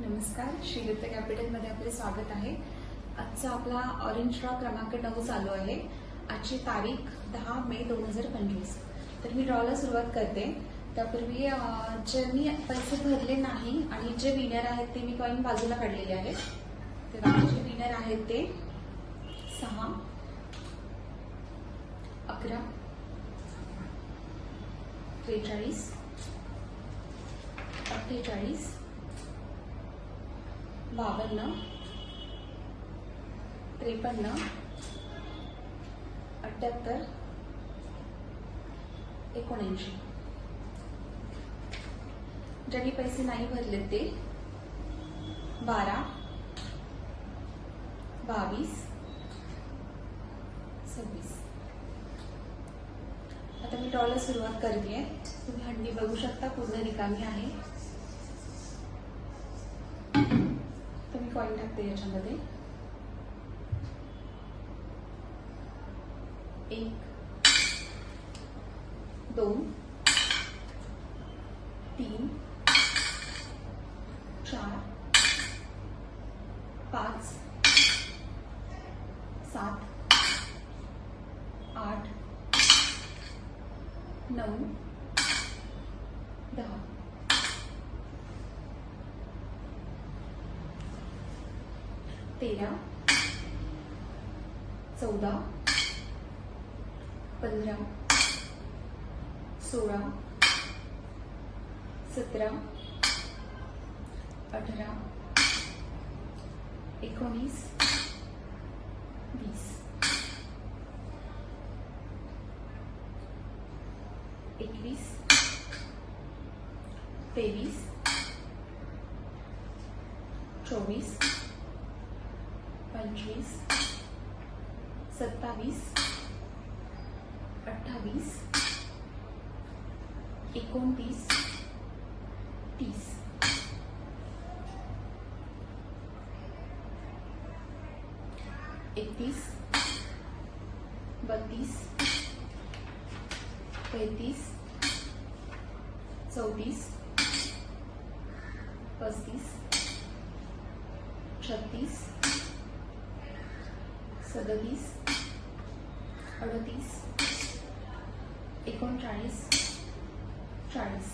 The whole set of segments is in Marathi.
नमस्कार. श्रीदत्त कॅपिटलमध्ये आपले स्वागत आहे. आजचा आपला ऑरेंज ड्रॉ क्रमांक नऊ चालू आहे. आजची तारीख दहा मे दोन हजार पंचवीस. तर मी ड्रॉला सुरुवात करते. त्यापूर्वी जे मी पैसे भरले नाही आणि जे विनर आहेत ते मी कॉईन बाजूला काढलेले आहेत. तर जे विनर आहेत ते सहा अकरा त्रेचाळीस अठ्ठेचाळीस बावन्न. त्रेपन्न. अठ्याहत्तर. एकोणऐंशी. ज्यांनी पैसे नाही भरले ते बारा. बावीस. सव्वीस. आता मी टॉलला सुरुवात करते. तुम्ही हंडी बघू शकता पूर्ण रिकामी आहे. मी कॉईन टाकते याच्यामध्ये. एक दोन तीन चार पाच सात आठ नऊ दहा. तेरा चौदा पंधरा सोळा सतरा अठरा एकोणीस वीस. एकवीस तेवीस चोवीस पंचवीस सत्तावीस अठ्ठावीस एकोणतीस तीस. एकतीस बत्तीस तेहतीस चौतीस पस्तीस छत्तीस सदतीस अडतीस एकोणचाळीस चाळीस.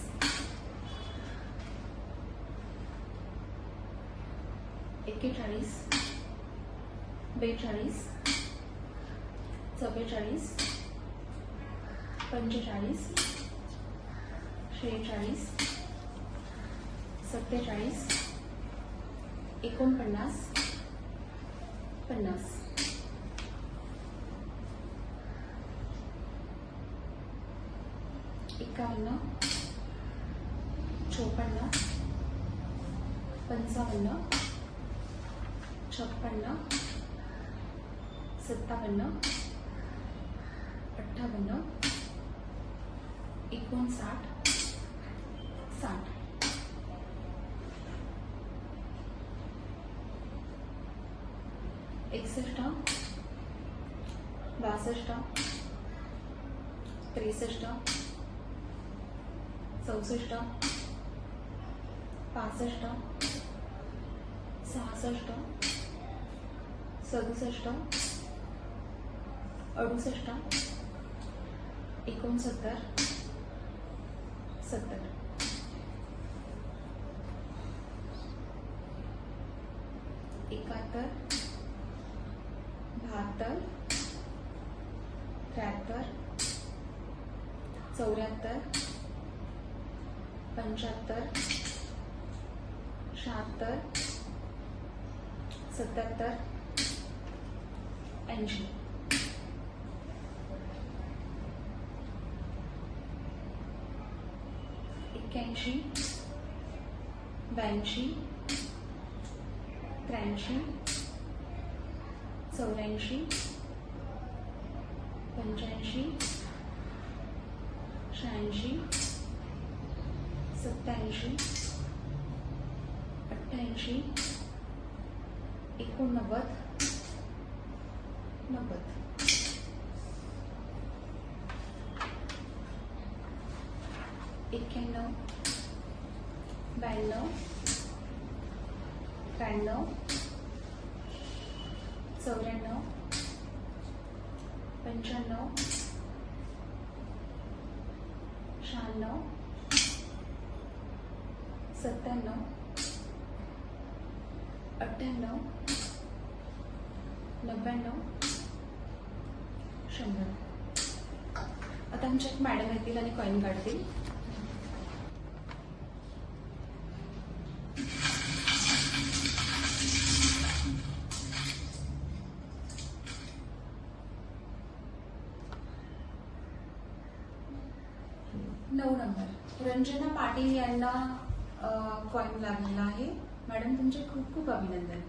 एक्केचाळीस बेचाळीस चव्वेचाळीस पंचेचाळीस शेहेचाळीस सत्तेचाळीस एकोणपन्नास पन्नास. एकावन्न चोपन्न पंचावन्न छप्पन्न सत्तावन्न अठ्ठावन्न एकोणसाठ साठ एकसष्ट बासष्ट त्रेसष्ट चौसष्ट पासष्ट सहासष्ट सदुसष्ट अडुसष्ट एकोणसत्तर सत्तर. एकाहत्तर बहात्तर त्र्याहत्तर चौऱ्याहत्तर पंच्याहत्तर शहात्तर सतहत्तर ऐंशी. एक्क्याऐंशी ब्याऐंशी त्र्याऐंशी चौऱ्याऐंशी पंच्याऐंशी शहाऐंशी सत्याऐंशी अठ्ठ्याऐंशी एकोणनव्वद नव्वद. एक्क्याण्णव ब्याण्णव त्र्याण्णव चौऱ्याण्णव पंच्याण्णव शहाण्णव सत्त्याण्णव. अठ्ठ्याण्णव. नव्याण्णव. शंभर. आता आमच्या एक मॅडम येतील आणि कॉईन काढतील. नऊ नंबर. रंजना पाटील यांना कॉइन लागलेला आहे. मॅडम तुमचे खूप खूप अभिनंदन.